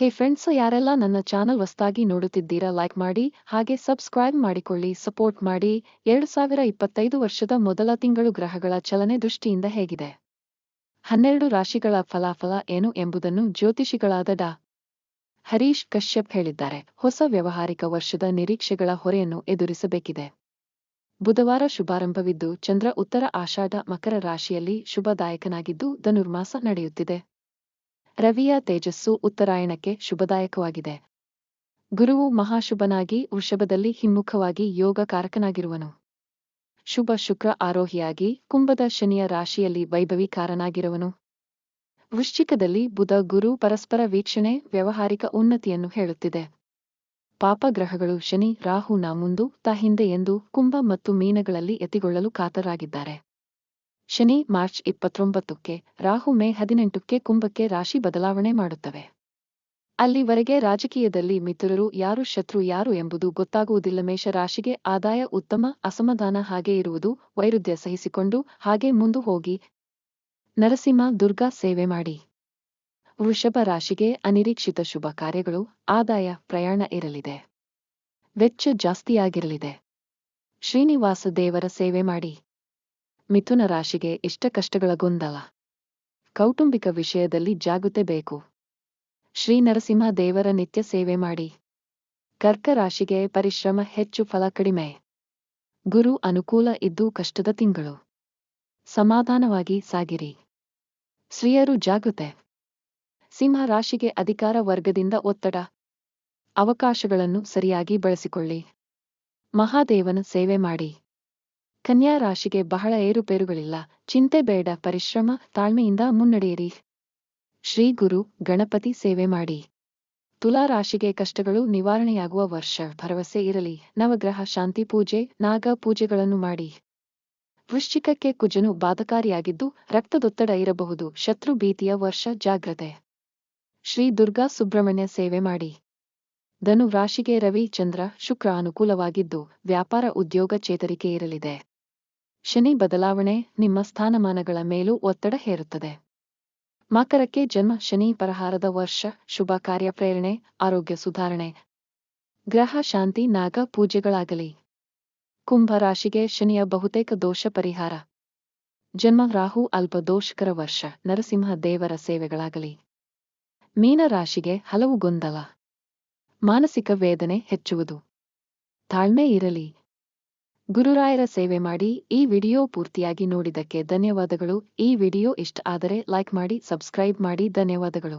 ಹೇ friends ಯಾರೆಲ್ಲ ನನ್ನ channel ಹೊಸದಾಗಿ ನೋಡುತ್ತಿದ್ದೀರಾ ಲೈಕ್ ಮಾಡಿ, ಹಾಗೆ ಸಬ್ಸ್ಕ್ರೈಬ್ ಮಾಡಿಕೊಳ್ಳಿ ಸಪೋರ್ಟ್ ಮಾಡಿ. ಎರಡು ಸಾವಿರ ಇಪ್ಪತ್ತೈದು ವರ್ಷದ ಮೊದಲ ತಿಂಗಳು ಗ್ರಹಗಳ ಚಲನೆ ದೃಷ್ಟಿಯಿಂದ ಹೇಗಿದೆ? ಹನ್ನೆರಡು ರಾಶಿಗಳ ಫಲಾಫಲ ಏನು ಎಂಬುದನ್ನು ಜ್ಯೋತಿಷಿಗಳಾದ ಡಾ. ಹರೀಶ್ ಕಶ್ಯಪ್ ಹೇಳಿದ್ದಾರೆ. ಹೊಸ ವ್ಯವಹಾರಿಕ ವರ್ಷದ ನಿರೀಕ್ಷೆಗಳ ಹೊರೆಯನ್ನು ಎದುರಿಸಬೇಕಿದೆ. ಬುಧವಾರ ಶುಭಾರಂಭವಿದ್ದು, ಚಂದ್ರ ಉತ್ತರ ಆಷಾಢ ಮಕರ ರಾಶಿಯಲ್ಲಿ ಶುಭದಾಯಕನಾಗಿದ್ದು, ಧನುರ್ಮಾಸ ನಡೆಯುತ್ತಿದೆ. ರವಿಯ ತೇಜಸ್ಸು ಉತ್ತರಾಯಣಕ್ಕೆ ಶುಭದಾಯಕವಾಗಿದೆ. ಗುರುವು ಮಹಾಶುಭನಾಗಿ ವೃಷಭದಲ್ಲಿ ಹಿಮ್ಮುಖವಾಗಿ ಯೋಗಕಾರಕನಾಗಿರುವನು ಶುಭ ಶುಕ್ರ ಆರೋಹಿಯಾಗಿ ಕುಂಭದ ಶನಿಯ ರಾಶಿಯಲ್ಲಿ ವೈಭವೀಕಾರನಾಗಿರುವನು. ವೃಶ್ಚಿಕದಲ್ಲಿ ಬುಧ ಗುರು ಪರಸ್ಪರ ವೀಕ್ಷಣೆ, ವ್ಯವಹಾರಿಕ ಉನ್ನತಿಯನ್ನು ಹೇಳುತ್ತಿದೆ. ಪಾಪಗ್ರಹಗಳು ಶನಿ ರಾಹುನ ಮುಂದು, ತ ಹಿಂದೆ ಎಂದು ಕುಂಭ ಮತ್ತು ಮೀನಗಳಲ್ಲಿ ಎತ್ತಿಗೊಳ್ಳಲು ಕಾತರಾಗಿದ್ದಾರೆ. ಶನಿ, ಮಾರ್ಚ್ ಇಪ್ಪತ್ತೊಂಬತ್ತಕ್ಕೆ, ರಾಹು ಮೇ ಹದಿನೆಂಟಕ್ಕೆ ಕುಂಭಕ್ಕೆ ರಾಶಿ ಬದಲಾವಣೆ ಮಾಡುತ್ತವೆ. ಅಲ್ಲಿವರೆಗೆ ರಾಜಕೀಯದಲ್ಲಿ ಮಿತ್ರರು ಯಾರು, ಶತ್ರು ಯಾರು ಎಂಬುದು ಗೊತ್ತಾಗುವುದಿಲ್ಲ. ಮೇಷ ರಾಶಿಗೆ ಆದಾಯ ಉತ್ತಮ, ಅಸಮಾಧಾನ ಹಾಗೆ ಇರುವುದು ವೈರುಧ್ಯ ಸಹಿಸಿಕೊಂಡು ಹಾಗೆ ಮುಂದು ಹೋಗಿ. ನರಸಿಂಹ, ದುರ್ಗಾ ಸೇವೆ ಮಾಡಿ. ವೃಷಭ ರಾಶಿಗೆ ಅನಿರೀಕ್ಷಿತ ಶುಭ ಕಾರ್ಯಗಳು, ಆದಾಯ, ಪ್ರಯಾಣ ಇರಲಿದೆ. ವೆಚ್ಚ ಜಾಸ್ತಿಯಾಗಿರಲಿದೆ. ಶ್ರೀನಿವಾಸ ದೇವರ ಸೇವೆ ಮಾಡಿ. ಮಿಥುನ ರಾಶಿಗೆ ಇಷ್ಟ ಕಷ್ಟಗಳ ಗೊಂದಲ. ಕೌಟುಂಬಿಕ ವಿಷಯದಲ್ಲಿ ಜಾಗೃತೆ ಬೇಕು. ಶ್ರೀ ನರಸಿಂಹ ದೇವರ ನಿತ್ಯ ಸೇವೆ ಮಾಡಿ. ಕರ್ಕ ರಾಶಿಗೆ ಪರಿಶ್ರಮ ಹೆಚ್ಚು ಫಲ ಕಡಿಮೆ. ಗುರು ಅನುಕೂಲ ಇದ್ದು ಕಷ್ಟದ ತಿಂಗಳು. ಸಮಾಧಾನವಾಗಿ ಸಾಗಿರಿ. ಸ್ತ್ರೀಯರು ಜಾಗೃತೆ. ಸಿಂಹ ರಾಶಿಗೆ ಅಧಿಕಾರ ವರ್ಗದಿಂದ ಒತ್ತಡ. ಅವಕಾಶಗಳನ್ನು ಸರಿಯಾಗಿ ಬಳಸಿಕೊಳ್ಳಿ. ಮಹಾದೇವನ ಸೇವೆ ಮಾಡಿ. ಕನ್ಯಾ ರಾಶಿಗೆ ಬಹಳ ಏರುಪೇರುಗಳಿಲ್ಲ. ಚಿಂತೆ ಬೇಡ, ಪರಿಶ್ರಮ, ತಾಳ್ಮೆಯಿಂದ ಮುನ್ನಡೆಯಿರಿ. ಶ್ರೀ ಗುರು, ಗಣಪತಿ ಸೇವೆ ಮಾಡಿ. ತುಲಾ ರಾಶಿಗೆ ಕಷ್ಟಗಳು ನಿವಾರಣೆಯಾಗುವ ವರ್ಷ, ಭರವಸೆ ಇರಲಿ. ನವಗ್ರಹ, ಶಾಂತಿ ಪೂಜೆ, ನಾಗ ಪೂಜೆಗಳನ್ನು ಮಾಡಿ. ವೃಶ್ಚಿಕಕ್ಕೆ ಕುಜನು ಬಾಧಕಾರಿಯಾಗಿದ್ದು ರಕ್ತದೊತ್ತಡ ಇರಬಹುದು. ಶತ್ರು ಭೀತಿಯ ವರ್ಷ, ಜಾಗ್ರತೆ. ಶ್ರೀ ದುರ್ಗಾ ಸುಬ್ರಹ್ಮಣ್ಯ ಸೇವೆ ಮಾಡಿ. ಧನು ರಾಶಿಗೆ ರವಿ, ಚಂದ್ರ, ಶುಕ್ರ ಅನುಕೂಲವಾಗಿದ್ದು ವ್ಯಾಪಾರ, ಉದ್ಯೋಗ ಚೇತರಿಕೆ ಇರಲಿದೆ. ಶನಿ ಬದಲಾವಣೆ ನಿಮ್ಮ ಸ್ಥಾನಮಾನಗಳ ಮೇಲೂ ಒತ್ತಡ ಹೇರುತ್ತದೆ. ಮಕರಕ್ಕೆ ಜನ್ಮ ಶನಿ ಪರಿಹಾರದ ವರ್ಷ, ಶುಭ ಕಾರ್ಯ ಪ್ರೇರಣೆ, ಆರೋಗ್ಯ ಸುಧಾರಣೆ. ಗ್ರಹ, ಶಾಂತಿ, ನಾಗ ಪೂಜೆಗಳಾಗಲಿ. ಕುಂಭ ರಾಶಿಗೆ ಶನಿಯ ಬಹುತೇಕ ದೋಷ ಪರಿಹಾರ. ಜನ್ಮ ರಾಹು ಅಲ್ಪ ದೋಷಕರ ವರ್ಷ, ನರಸಿಂಹ ದೇವರ ಸೇವೆಗಳಾಗಲಿ. ಮೀನ ರಾಶಿಗೆ ಹಲವು ಗೊಂದಲ. ಮಾನಸಿಕ ವೇದನೆ ಹೆಚ್ಚುವುದು. ತಾಳ್ಮೆ ಇರಲಿ. ಗುರುರಾಯರ ಸೇವೆ ಮಾಡಿ ಈ ವಿಡಿಯೋ ಪೂರ್ತಿಯಾಗಿ ನೋಡಿದಕ್ಕೆ ಧನ್ಯವಾದಗಳು. ಈ ವಿಡಿಯೋ ಇಷ್ಟ ಆದರೆ ಲೈಕ್ ಮಾಡಿ, ಸಬ್ಸ್ಕ್ರೈಬ್ ಮಾಡಿ. ಧನ್ಯವಾದಗಳು.